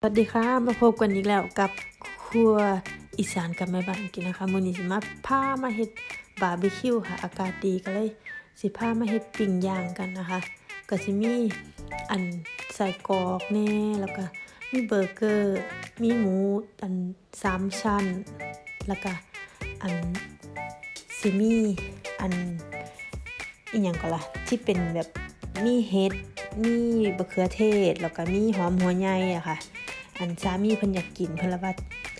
สวัสดีค่ะมาพบกันอีกแล้วกับครัวอีสานกับแม่บ้านกินนะคะมื้อนี้สิมาพามาเฮ็ดบาร์บีคิวค่ะ อากาศดีก็เลยสิพามาเฮ็ดปิ้งย่างกันนะคะก็สิมีอันใส่กรอกแน่แล้วก็มีเบอร์เกอร์มีหมูอันสามชั้น แล้วก็อันสิมีอันอีหยังก็ล่ะที่เป็นแบบมีเห็ดมีบะเขือเทศแล้วก็มีหอมหัวใหญ่อะค่ะ อันสามีเพิ่นอยากกินเพิ่นละว่า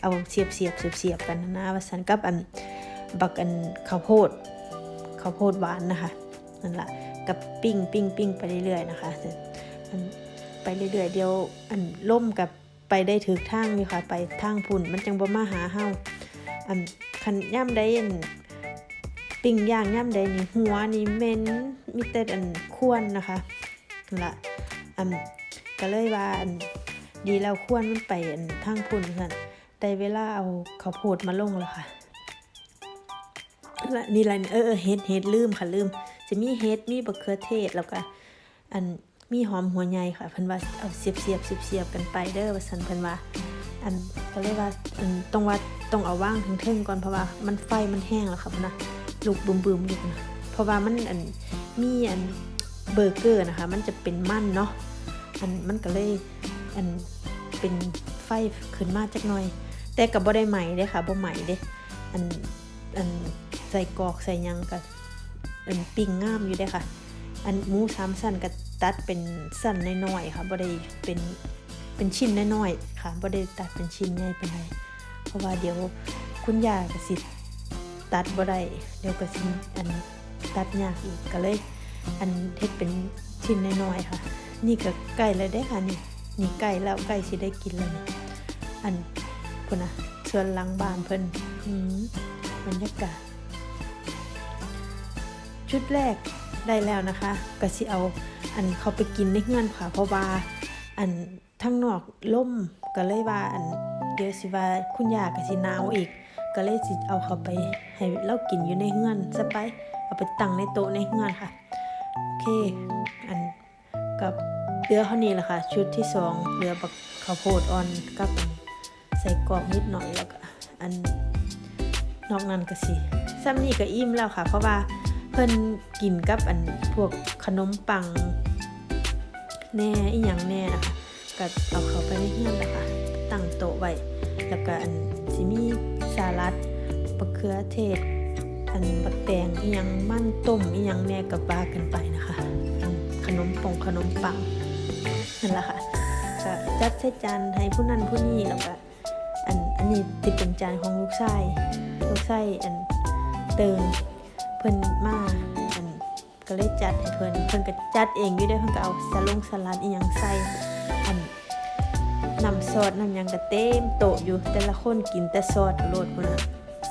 เอาเสียบเสียบเสียบเสียบกันนะว่าซั่นกับอันบักอันข้าวโพดข้าวโพดหวานนะคะนั่นล่ะกับปิ้งปิ้งปิ้งไปเรื่อยๆนะคะไปเรื่อยๆเดี๋ยวอันล่มกับไปได้ถึกทางอยู่ค่ะไปทางพุ่นมันจังบ่มาหาเฮาอันคันย่ำได้อันปิ้งย่างย่ำใดนี่หัวนี่เม็นมีแต่อันควนนะคะนั่นล่ะอันก็เลยว่าอัน ดีแล้วควรมันไปอันทางพุ่นค่ะแต่เวลาเอาข้าวโพดมาลงแล้วค่ะและนี่อะไรเนี่ยเออเฮ็ดเฮ็ดลืมค่ะลืม จะมีเฮ็ดมีบะเขือเทศแล้วก็อันมีหอมหัวใหญ่ค่ะเพิ่นว่าเอาเสียบเสียบเสียบเสียบกันไปเด้อว่าซั่นเพิ่นว่า อันก็เลยว่าอันต้องว่าต้องเอาว่างถึงเทิงก่อนเพราะว่ามันไฟมันแห้งแล้วครับนะลูกบึมๆอยู่นะเพราะว่ามันอันมีอันเบอร์เกอร์นะคะ มันจะเป็นมันเนาะอันมันก็เลย อันเป็นไฟขึ้นมาจักหน่อย แต่กับบ่ได้ใหม่เด้ค่ะบ่ใหม่เด้อันอันใส่กรอกใส่ยังกับอันปิ้งงามอยู่เด้ค่ะ อันหมูสามสั้นก็ตัดเป็นสั้นน้อยๆค่ะบ่ได้เป็นเป็นชิ้นน้อยๆค่ะบ่ได้ตัดเป็นชิ้นใหญ่ปานใดเพราะว่าเดี๋ยวคุณยาก็สิตัดบ่ได้เดี๋ยวก็สิอันตัดยากอีกก็เลย อันเฮ็ดเป็นชิ้นน้อยๆค่ะ นี่ก็ใกล้แล้วเด้ค่ะนี่ นี่ใกล้แล้วใกล้สิได้กินแล้วอันพุ่นนะส่วนหลังบ้านเพิ่นอืมบรรยากาศ ชุดแรกได้แล้วนะคะก็สิเอา อันเขาไปกินในเฮือนค่ะ เพราะว่า อันทั้งนอกล่มก็เลยว่าอันเดี๋ยวสิว่าคุณยาก็สิหนาวอีก ก็เลยสิเอาเขาไปให้เรากินอยู่ในเฮือนซะไปเอาไปตั้งในโต๊ะในเฮือนค่ะ โอเค อันกับ เหลือเท่านี้แหละค่ะ ชุดที่สองเหลือบักข้าวโพดอ่อนกับใส่กรอกนิดหน่อยแล้วก็อันนอกนั้นก็สิซ้ำนี่ก็อิ่มแล้วค่ะ เพราะว่าเพิ่นกินกับอันพวกขนมปัง แน่อีหยังแน่นะคะก็เอาเขาไปในเฮือนแล้วค่ะ ตั้งโต๊ะไว้แล้วก็อันสิมีสลัดบักเขือเทศ อันบักแตงอีหยังมั่นต้มอีหยังแน่กับปลากันไปนะคะ ขนมปงขนมปัง นั่นแหละค่ะก็จัดใส่จานให้ผู้นั้นผู้นี้แล้วก็อันอันนี้ที่เป็นจานของลูกชายลูกชายอันเติมเพิ่นมาอันก็เลยจัดให้เพิ่นเพิ่นก็จัดเองอยู่เด้เพิ่นก็เอาสลงสลัดอีหยังใส่อันน้ำซอสน้ำยังก็เต็มโต๊ะอยู่แต่ละคนกินแต่ซอสโลดพุ่นน่ะ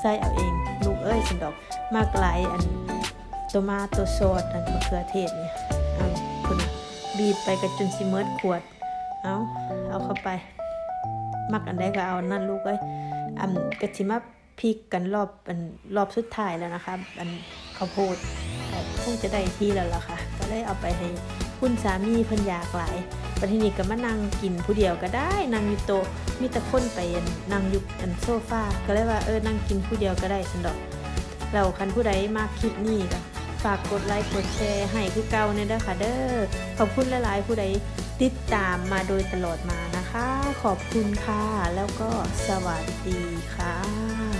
ใส่เอาเองลูกเอ้ยสันดอกมากหลายอันโตมาโตซอสอันมะเขือเทศเนี่ยอัน บีบไปกันจนสิเมิดขวด เอาเอาเข้าไป มักอันใดก็เอานั่นลูกเอ้ยอันกะสิมาพริกกันรอบอันรอบสุดท้ายแล้วนะคะอันข้าวโพดคงจะได้ที่แล้วล่ะค่ะ ก็เลยเอาไปให้คุณสามีเพิ่นอยากหลายปัทีนี้ก็มานั่งกินผู้เดียวก็ได้นั่งอยู่โต๊ะมีแต่คนไปนนั่งอยู่อันโซฟาก็เลยว่าเออนั่งกินผู้เดียวก็ได้สันดอกเราคันผู้ใดมากคลิปนี้ก็ ฝากกดไลค์กดแชร์ให้คือเก่าในเด้อค่ะเด้อขอบคุณหลายๆผู้ใดติดตามมาโดยตลอดมานะคะ ขอบคุณค่ะ แล้วก็สวัสดีค่ะ